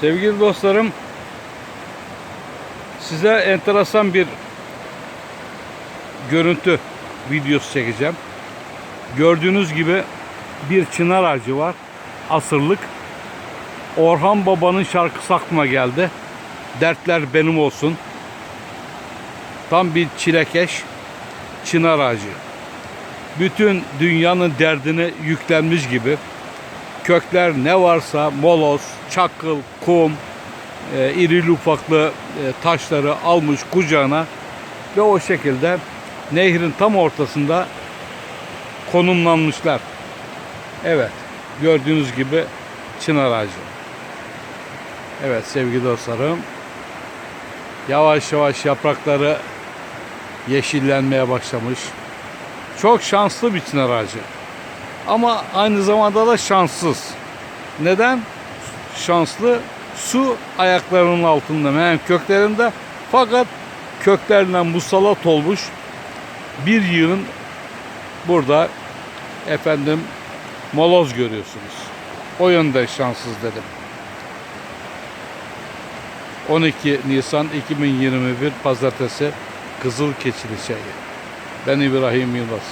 Sevgili dostlarım, size enteresan bir görüntü videosu çekeceğim. Gördüğünüz gibi bir çınar ağacı var. Asırlık. Orhan Baba'nın şarkısı aklıma geldi. Dertler benim olsun. Tam bir çilekeş çınar ağacı. Bütün dünyanın derdine yüklenmiş gibi kökler ne varsa moloz, çakıl, kum, e, irili ufaklı e, taşları almış kucağına ve o şekilde nehrin tam ortasında konumlanmışlar. Evet, gördüğünüz gibi çınar ağacı. Evet sevgili dostlarım, yavaş yavaş yaprakları yeşillenmeye başlamış. Çok şanslı bir çınar ağacı. Ama aynı zamanda da şanssız. Neden? Şanslı su ayaklarının altında yani köklerinde fakat köklerinden musallat olmuş bir yığın burada efendim moloz görüyorsunuz. O yönde şanssız dedim. 12 Nisan 2021 Pazartesi Kızıl Keçili Çayı. Ben İbrahim Yılmaz.